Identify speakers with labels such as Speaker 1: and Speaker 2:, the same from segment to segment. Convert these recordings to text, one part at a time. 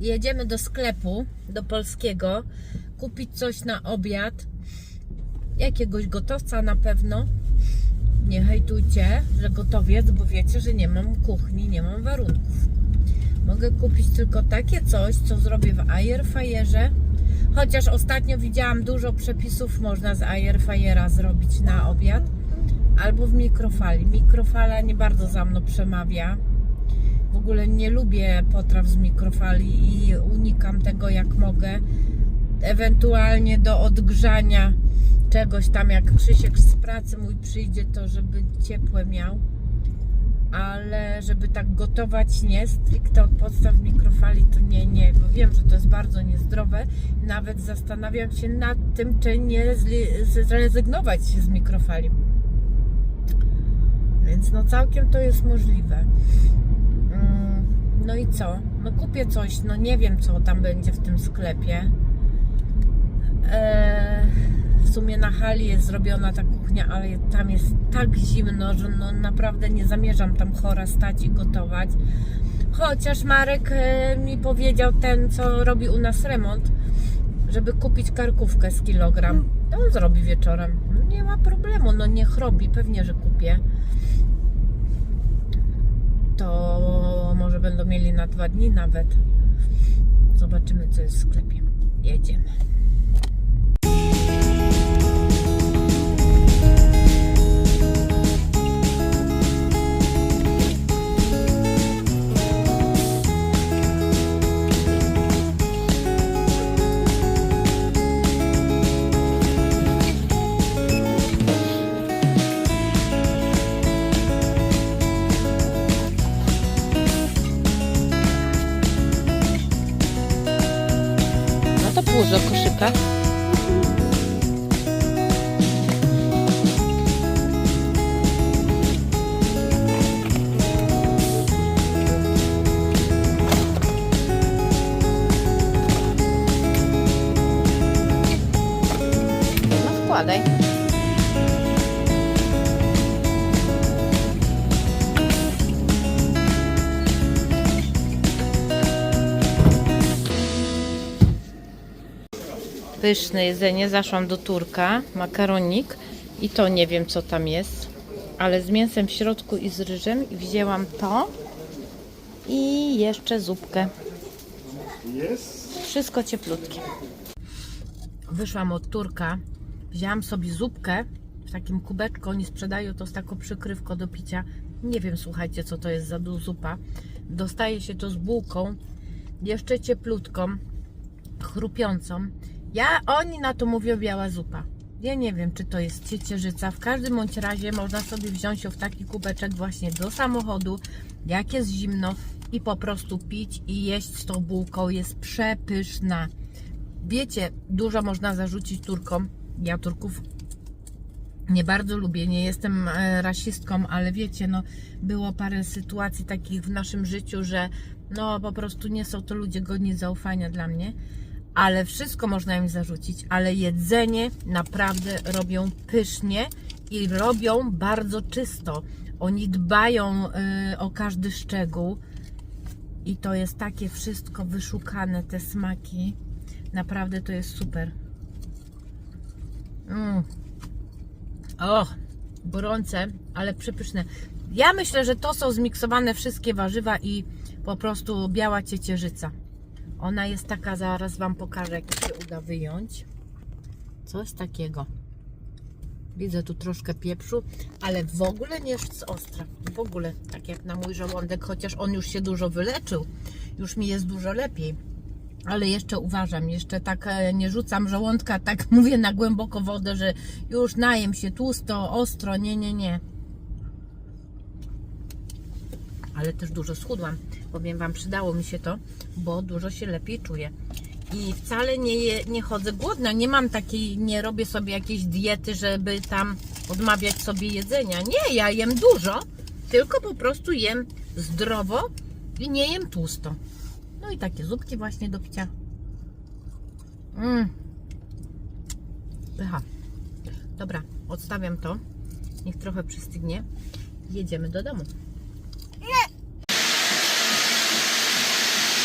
Speaker 1: jedziemy do sklepu, do polskiego, kupić coś na obiad. Jakiegoś gotowca na pewno. Nie hejtujcie, że gotowiec, bo wiecie, że nie mam kuchni, nie mam warunków. Mogę kupić tylko takie coś, co zrobię w airfryerze. Chociaż ostatnio widziałam dużo przepisów, można z airfryera zrobić na obiad. Albo w mikrofali. Mikrofala nie bardzo za mną przemawia. W ogóle nie lubię potraw z mikrofali i unikam tego jak mogę. Ewentualnie do odgrzania czegoś tam, jak Krzysiek z pracy mój przyjdzie, to żeby ciepłe miał. Ale żeby tak gotować nie, stricte od podstaw mikrofali, to nie, nie, bo wiem, że to jest bardzo niezdrowe. Nawet zastanawiam się nad tym, czy nie zrezygnować z mikrofali. Więc no całkiem to jest możliwe. Mm, No i co? No kupię coś, no nie wiem co tam będzie w tym sklepie. Eee, w sumie na hali jest zrobiona ta kuchnia, ale tam jest tak zimno, że no naprawdę nie zamierzam tam chora stać i gotować. Chociaż Marek e, mi powiedział, ten co robi u nas remont, żeby kupić karkówkę z kilogram. To on zrobi wieczorem. No Nie ma problemu, no niech robi, pewnie, że kupię. To będą mieli na dwa dni nawet. Zobaczymy, co jest w sklepie. Jedziemy. Wkładaj. Pyszne jedzenie. Zaszłam do Turka, makaronik i to nie wiem co tam jest, ale z mięsem w środku i z ryżem i wzięłam to i jeszcze zupkę. Wszystko cieplutkie. Wyszłam od Turka, wzięłam sobie zupkę w takim kubeczku, oni sprzedają to z taką przykrywką do picia. Nie wiem, słuchajcie, co to jest za zupa. Dostaje się to z bułką, jeszcze cieplutką, chrupiącą. Ja, oni na to mówią biała zupa. Ja nie wiem, czy to jest ciecierzyca. W każdym bądź razie można sobie wziąć ją w taki kubeczek właśnie do samochodu, jak jest zimno i po prostu pić i jeść z tą bułką. Jest przepyszna. Wiecie, dużo można zarzucić Turkom. Ja Turków nie bardzo lubię, nie jestem e, rasistką, ale wiecie, no było parę sytuacji takich w naszym życiu, że no po prostu nie są to ludzie godni zaufania dla mnie, ale wszystko można im zarzucić, ale jedzenie naprawdę robią pysznie i robią bardzo czysto. Oni dbają y, o każdy szczegół i to jest takie wszystko wyszukane, te smaki. Naprawdę to jest super. Mm. O, gorące, ale przepyszne. Ja myślę, że to są zmiksowane wszystkie warzywa i po prostu biała ciecierzyca. Ona jest taka, zaraz Wam pokażę, jak się uda wyjąć. Coś takiego. Widzę tu troszkę pieprzu, ale w ogóle nie jest ostra. W ogóle, tak jak na mój żołądek, chociaż on już się dużo wyleczył. Już mi jest dużo lepiej. Ale jeszcze uważam, jeszcze tak e, nie rzucam żołądka, tak mówię na głęboko wodę, że już najem się tłusto, ostro, nie, nie, nie. Ale też dużo schudłam. Powiem Wam, przydało mi się to, bo dużo się lepiej czuję. I wcale nie, nie chodzę głodna, nie mam takiej, nie robię sobie jakiejś diety, żeby tam odmawiać sobie jedzenia. Nie, ja jem dużo, tylko po prostu jem zdrowo i nie jem tłusto. No i takie zupki właśnie do picia. Mmm. Pycha. Dobra, odstawiam to. Niech trochę przystygnie. Jedziemy do domu.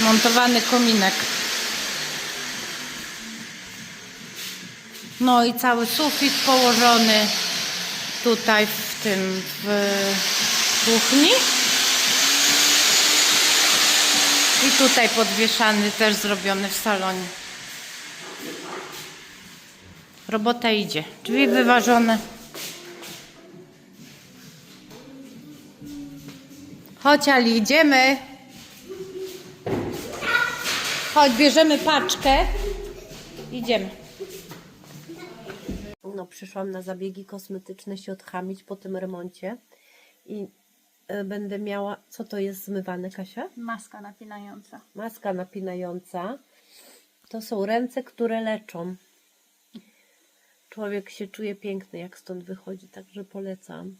Speaker 1: Montowany kominek. No i cały sufit położony tutaj w tym w kuchni. I tutaj podwieszany też zrobiony w salonie. Robota idzie. Drzwi wyważone. Chodź Ali, idziemy. Chodź, bierzemy paczkę. Idziemy. No, przyszłam na zabiegi kosmetyczne się odchamić po tym remoncie i będę miała. Co to jest zmywane, Kasia?
Speaker 2: Maska napinająca.
Speaker 1: Maska napinająca. To są ręce, które leczą. Człowiek się czuje piękny, jak stąd wychodzi, także polecam.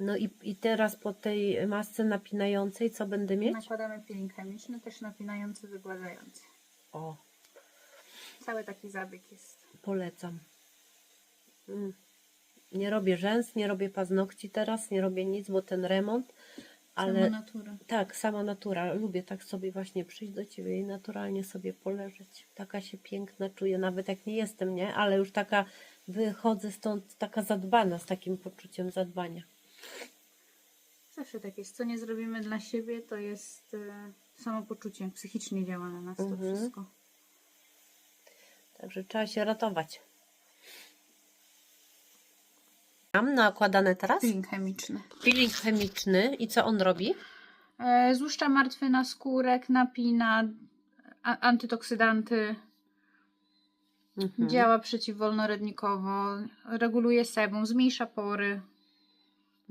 Speaker 1: No i, i teraz po tej masce napinającej, co będę mieć?
Speaker 2: Nakładamy peeling chemiczny, też napinający, wygładzający.
Speaker 1: O,
Speaker 2: Cały taki zabieg jest.
Speaker 1: polecam. Mm. Nie robię rzęs, nie robię paznokci teraz, nie robię nic, bo ten remont, ale
Speaker 2: Sama natura.
Speaker 1: tak, sama natura. Lubię tak sobie właśnie przyjść do ciebie i naturalnie sobie poleżeć. Taka się piękna czuję, nawet jak nie jestem, nie? Ale już taka wychodzę stąd taka zadbana, z takim poczuciem zadbania.
Speaker 2: Zawsze tak jest. Co nie zrobimy dla siebie, to jest e, samopoczucie. Psychicznie działa na nas
Speaker 1: Mhm.
Speaker 2: to wszystko.
Speaker 1: Także trzeba się ratować. Mam nakładane teraz
Speaker 2: Peeling chemiczny.
Speaker 1: peeling chemiczny i co on robi?
Speaker 2: E, złuszcza martwy na skórek, napina, a, antytoksydanty,
Speaker 1: Mhm.
Speaker 2: działa przeciwwolnorodnikowo, reguluje sebum, zmniejsza pory,
Speaker 1: Mm.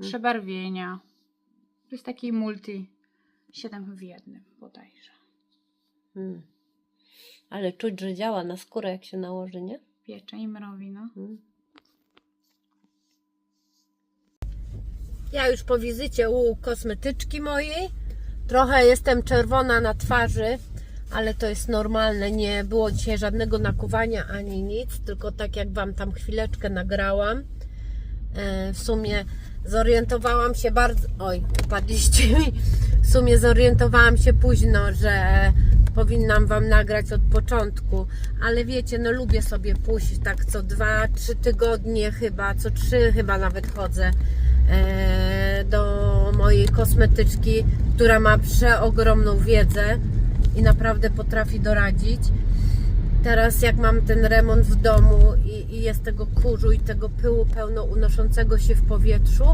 Speaker 2: przebarwienia. To jest taki multi 7 w jednym bodajże.
Speaker 1: Mm. Ale czuć, że działa na skórę, jak się nałoży, nie?
Speaker 2: Piecze i mrowi, no.
Speaker 1: Mm. Ja już po wizycie u kosmetyczki mojej trochę jestem czerwona na twarzy, ale to jest normalne. Nie było dzisiaj żadnego nakuwania ani nic, tylko tak jak Wam tam chwileczkę nagrałam. E, W sumie zorientowałam się bardzo. Oj, upadliście mi. W sumie zorientowałam się późno, że powinnam Wam nagrać od początku, ale wiecie, no lubię sobie pójść tak co dwa, trzy tygodnie chyba, co trzy chyba nawet chodzę do mojej kosmetyczki, która ma przeogromną wiedzę i naprawdę potrafi doradzić. Teraz jak mam ten remont w domu i, i jest tego kurzu i tego pyłu pełno unoszącego się w powietrzu,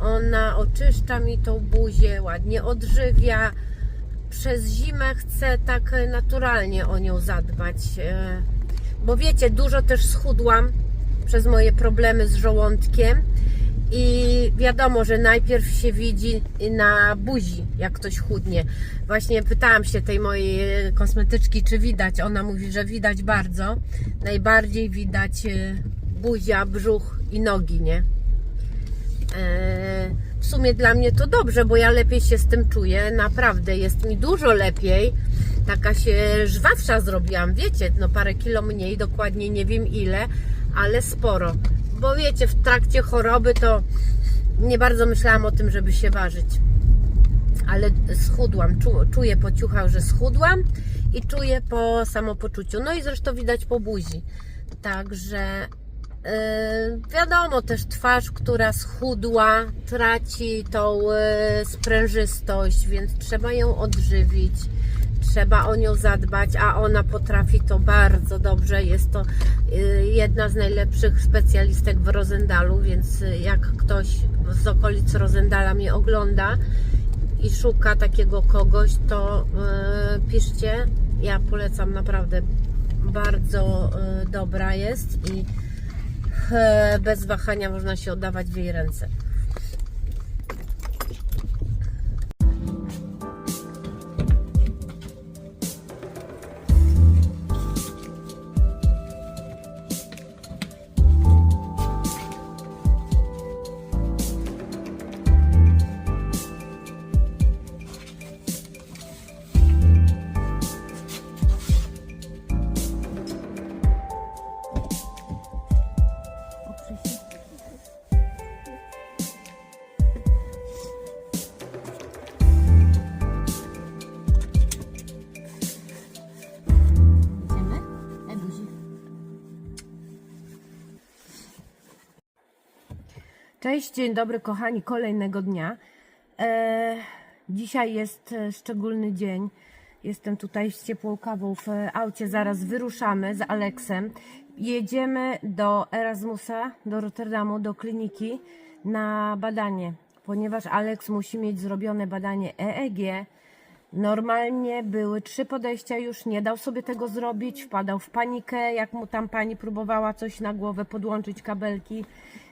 Speaker 1: ona oczyszcza mi tą buzię, ładnie odżywia. Przez zimę chcę tak e, naturalnie o nią zadbać. e, Bo wiecie, dużo też schudłam przez moje problemy z żołądkiem. I wiadomo, że najpierw się widzi na buzi, jak ktoś chudnie. Właśnie pytałam się tej mojej kosmetyczki, czy widać. Ona mówi, że widać bardzo. Najbardziej widać e, buzia, brzuch i nogi, nie? E, W sumie dla mnie to dobrze, bo ja lepiej się z tym czuję. Naprawdę jest mi dużo lepiej. Taka się żwawsza zrobiłam, wiecie, no parę kilo mniej, dokładnie nie wiem ile, ale sporo. Bo wiecie, w trakcie choroby to nie bardzo myślałam o tym, żeby się ważyć. Ale schudłam, Czu- czuję po ciuchach, że schudłam i czuję po samopoczuciu. No i zresztą widać po buzi. Także Yy, wiadomo też twarz, która schudła, traci tą yy, sprężystość, więc trzeba ją odżywić, trzeba o nią zadbać, a ona potrafi to bardzo dobrze. Jest to yy, jedna z najlepszych specjalistek w Rozendalu, więc yy, jak ktoś z okolic Rozendala mnie ogląda i szuka takiego kogoś, to yy, piszcie. Ja polecam naprawdę. Bardzo dobra jest i bez wahania można się oddawać w jej ręce. Cześć, dzień dobry kochani, kolejnego dnia. E, dzisiaj jest e, szczególny dzień. Jestem tutaj z ciepłą kawą w e, aucie. Zaraz wyruszamy z Aleksem. Jedziemy do Erasmusa, do Rotterdamu, do kliniki na badanie, ponieważ Aleks musi mieć zrobione badanie EEG. Normalnie były trzy podejścia, już nie dał sobie tego zrobić, wpadał w panikę, jak mu tam pani próbowała coś na głowę podłączyć kabelki,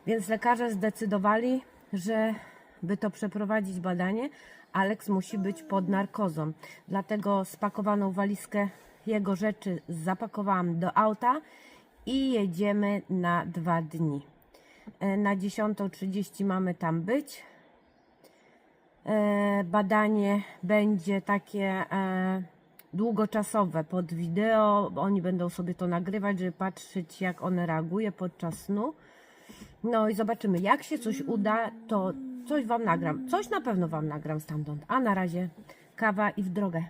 Speaker 1: więc lekarze zdecydowali, że by to przeprowadzić badanie, Aleks musi być pod narkozą. Dlatego spakowaną walizkę jego rzeczy zapakowałam do auta i jedziemy na dwa dni. E, Na 10.30 mamy tam być. E, badanie będzie takie e, długoczasowe pod wideo. Oni będą sobie to nagrywać, żeby patrzeć, jak one reaguje podczas snu. No i zobaczymy, jak się coś uda, to coś Wam nagram. Coś na pewno Wam nagram stamtąd. A na razie kawa i w drogę.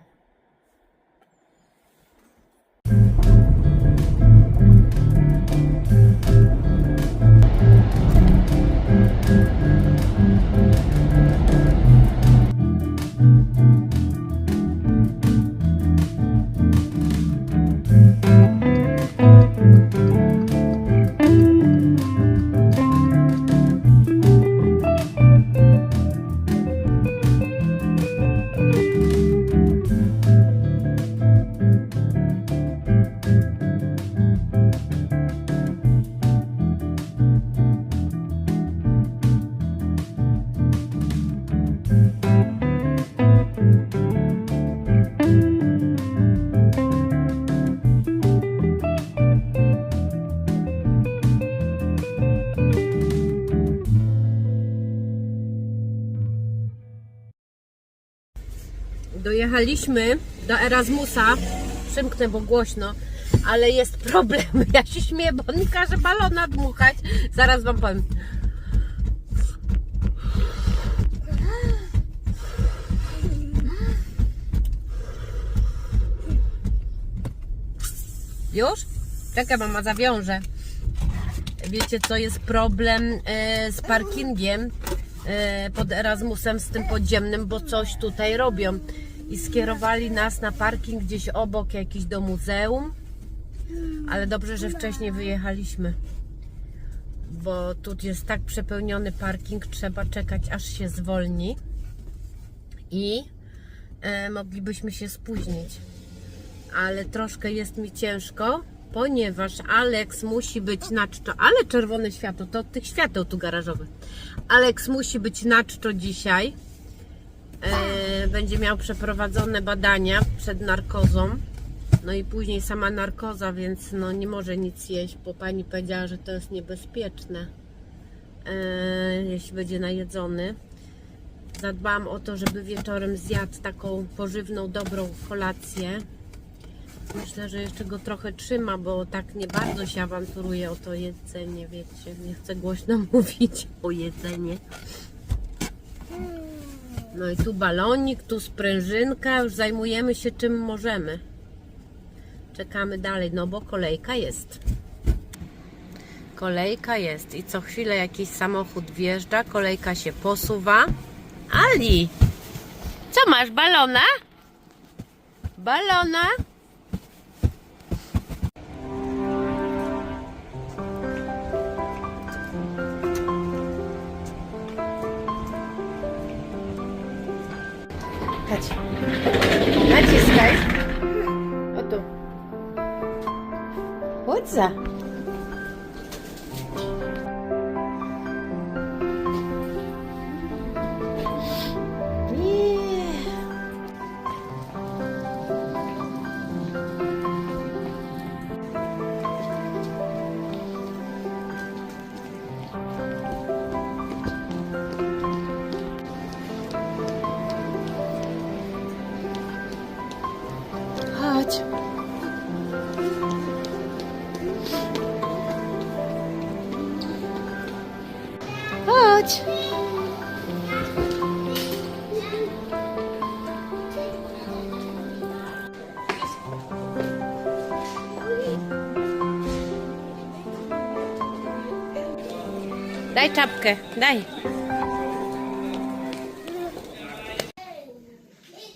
Speaker 1: Dojechaliśmy do Erasmusa. Przymknę, bo głośno, ale jest problem. Ja się śmieję, bo on mi każe balona dmuchać. Zaraz wam powiem. Już? Czekaj, mama zawiąże. Wiecie, co jest problem e, z parkingiem e, pod Erasmusem z tym podziemnym, bo coś tutaj robią. I skierowali nas na parking gdzieś obok, jakiś do muzeum. Ale dobrze, że wcześniej wyjechaliśmy. Bo tu jest tak przepełniony parking, trzeba czekać aż się zwolni. I e, moglibyśmy się spóźnić ale troszkę jest mi ciężko, ponieważ Alex musi być na czczo, ale czerwone światło, to od tych świateł tu garażowych. Alex musi być na czczo dzisiaj. E, będzie miał przeprowadzone badania przed narkozą. No i później sama narkoza, więc no nie może nic jeść, bo pani powiedziała, że to jest niebezpieczne, e, jeśli będzie najedzony. Zadbałam o to, żeby wieczorem zjadł taką pożywną, dobrą kolację. Myślę, że jeszcze go trochę trzyma, bo tak nie bardzo się awanturuje o to jedzenie, wiecie. Nie chcę głośno mówić o jedzenie. No i tu balonik, tu sprężynka, już zajmujemy się czym możemy. Czekamy dalej, no bo kolejka jest. Kolejka jest i co chwilę jakiś samochód wjeżdża, kolejka się posuwa. Ali! Co masz, balona? Balona? Naciskaj. O tu. Chodź Daj czapkę, daj.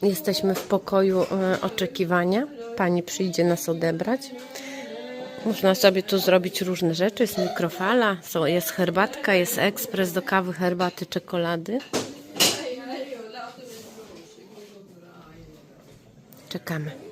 Speaker 1: Jesteśmy w pokoju e, oczekiwania. Pani przyjdzie nas odebrać. Można sobie tu zrobić różne rzeczy. Jest mikrofala, jest herbatka, jest ekspres do kawy, herbaty, czekolady. Czekamy.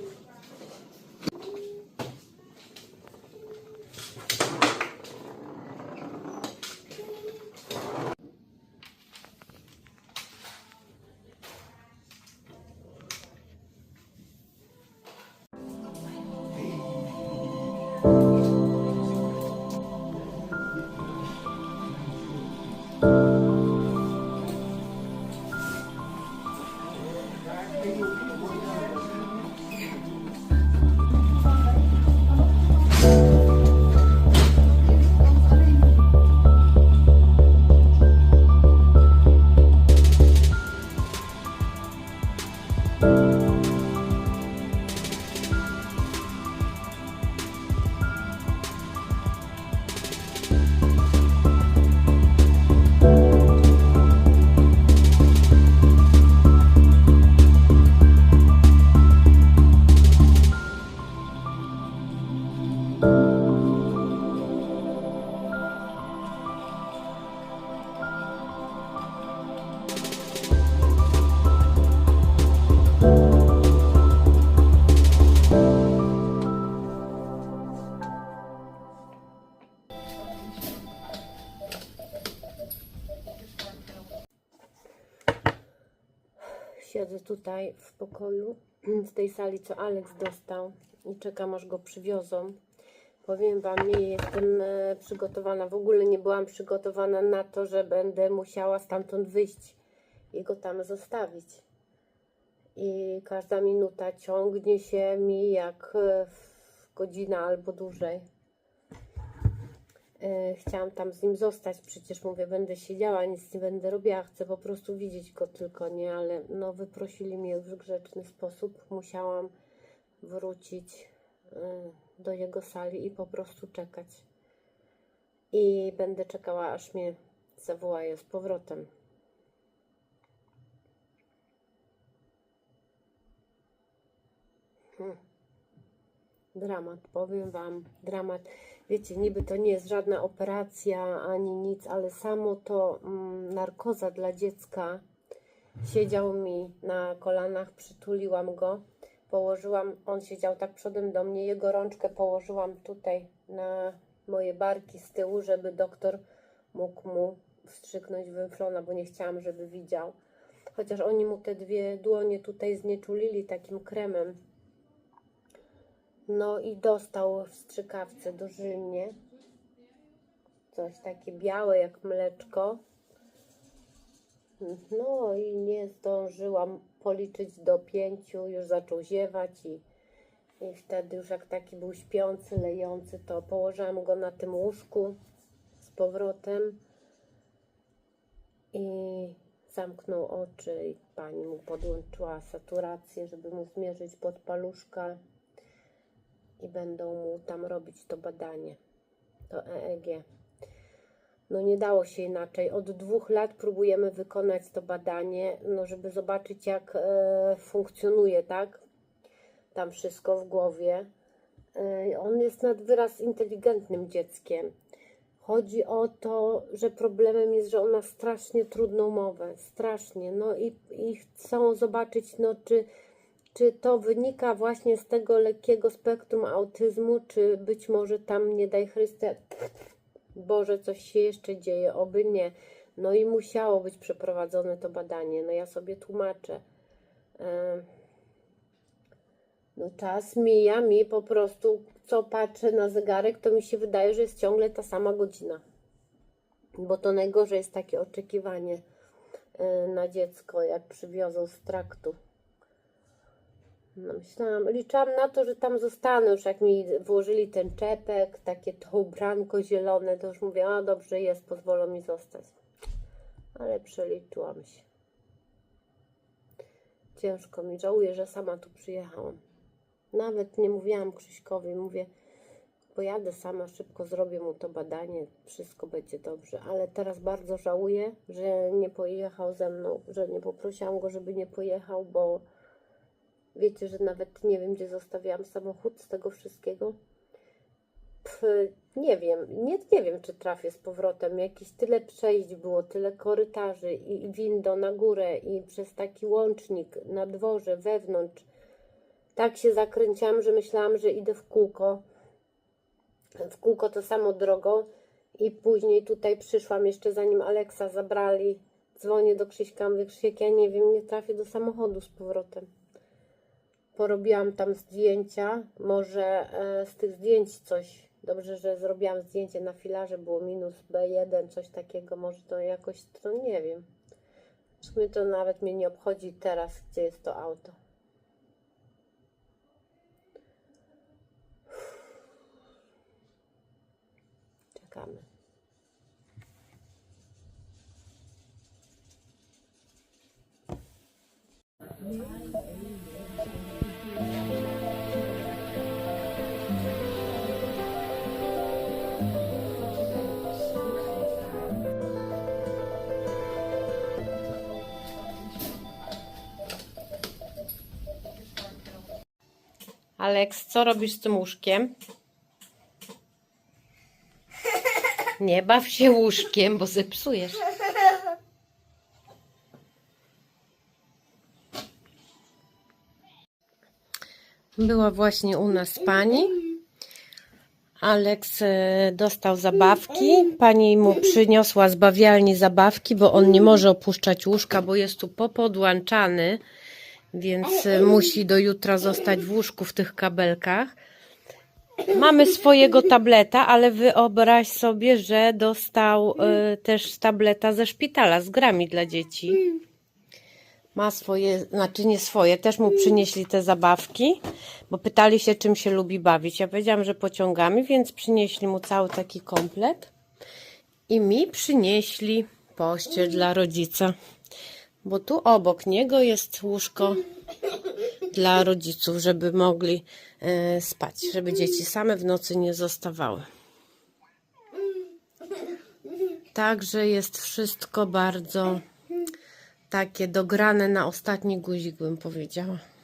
Speaker 1: Tutaj w pokoju, w tej sali, co Alex dostał i czekam, aż go przywiozą. Powiem Wam, nie jestem e, przygotowana. W ogóle nie byłam przygotowana na to, że będę musiała stamtąd wyjść i go tam zostawić. I każda minuta ciągnie się mi jak e, godzina albo dłużej. E, Chciałam tam z nim zostać, przecież mówię, będę siedziała, nic nie będę robiła, chcę po prostu widzieć go tylko, nie, ale no wyprosili mnie już w grzeczny sposób, musiałam wrócić e, do jego sali i po prostu czekać. I będę czekała, aż mnie zawołają z powrotem. Hmm. Dramat, powiem Wam, dramat. Wiecie, niby to nie jest żadna operacja ani nic, ale samo to mm, narkoza dla dziecka. Siedział mi na kolanach, przytuliłam go, położyłam, on siedział tak przodem do mnie, jego rączkę położyłam tutaj na moje barki z tyłu, żeby doktor mógł mu wstrzyknąć węflona, bo nie chciałam, żeby widział. Chociaż oni mu te dwie dłonie tutaj znieczulili takim kremem, no i dostał w strzykawce dożylnie coś takie białe jak mleczko. No i nie zdążyłam policzyć do pięciu, już zaczął ziewać i, i wtedy już jak taki był śpiący, lejący, to położyłam go na tym łóżku z powrotem i zamknął oczy i pani mu podłączyła saturację, żeby mu zmierzyć podpaluszka i będą mu tam robić to badanie, to EEG. No nie dało się inaczej. Od dwóch lat próbujemy wykonać to badanie, no żeby zobaczyć jak e, funkcjonuje, tak? Tam wszystko w głowie. E, on jest nad wyraz inteligentnym dzieckiem. Chodzi o to, że problemem jest, że on ma strasznie trudną mowę, strasznie. No i, i chcą zobaczyć, no czy czy to wynika właśnie z tego lekkiego spektrum autyzmu, czy być może tam, nie daj Chryste, Boże, coś się jeszcze dzieje, oby nie. No i musiało być przeprowadzone to badanie, no ja sobie tłumaczę. No czas mija mi po prostu, co patrzę na zegarek, to mi się wydaje, że jest ciągle ta sama godzina. Bo to najgorzej jest takie oczekiwanie e, na dziecko, jak przywiozą z traktu. No myślałam, liczyłam na to, że tam zostanę, już jak mi włożyli ten czepek, takie to ubranko zielone, to już mówię, a dobrze jest, pozwolą mi zostać. Ale przeliczyłam się. Ciężko mi, żałuję, że sama tu przyjechałam. Nawet nie mówiłam Krzyśkowi, mówię, Pojadę sama, szybko zrobię mu to badanie, wszystko będzie dobrze. Ale teraz bardzo żałuję, że nie pojechał ze mną, że nie poprosiłam go, żeby nie pojechał, bo wiecie, że nawet nie wiem, gdzie zostawiłam samochód z tego wszystkiego. Pff, nie wiem, nie, nie wiem, czy trafię z powrotem. Jakieś tyle przejść było, tyle korytarzy i, i windo na górę i przez taki łącznik na dworze, wewnątrz. Tak się zakręciłam, że myślałam, że idę w kółko. W kółko to samo drogą i później tutaj przyszłam jeszcze zanim Aleksa zabrali. Dzwonię do Krzyśka, mówię Krzysiek, ja nie wiem, nie trafię do samochodu z powrotem. Porobiłam tam zdjęcia, może e, z tych zdjęć coś. Dobrze, że zrobiłam zdjęcie na filarze, było minus B1, coś takiego, może to jakoś, to nie wiem. W sumie to nawet mnie nie obchodzi teraz, gdzie jest to auto. Czekamy. Aleks, co robisz z tym łóżkiem? Nie baw się łóżkiem, bo zepsujesz. Była właśnie u nas pani. Aleks e, dostał zabawki. Pani mu przyniosła z bawialni zabawki, bo on nie może opuszczać łóżka, bo jest tu popodłączany, więc e, musi do jutra zostać w łóżku w tych kabelkach. Mamy swojego tableta, ale wyobraź sobie, że dostał e, też tableta ze szpitala z grami dla dzieci. Ma swoje, znaczy nie swoje, też mu przynieśli te zabawki, bo pytali się, czym się lubi bawić. Ja powiedziałam, że pociągami, więc przynieśli mu cały taki komplet. I mi przynieśli pościel dla rodzica, bo tu obok niego jest łóżko dla rodziców, żeby mogli e, spać, żeby dzieci same w nocy nie zostawały. Także jest wszystko bardzo takie dograne na ostatni guzik, bym powiedziała.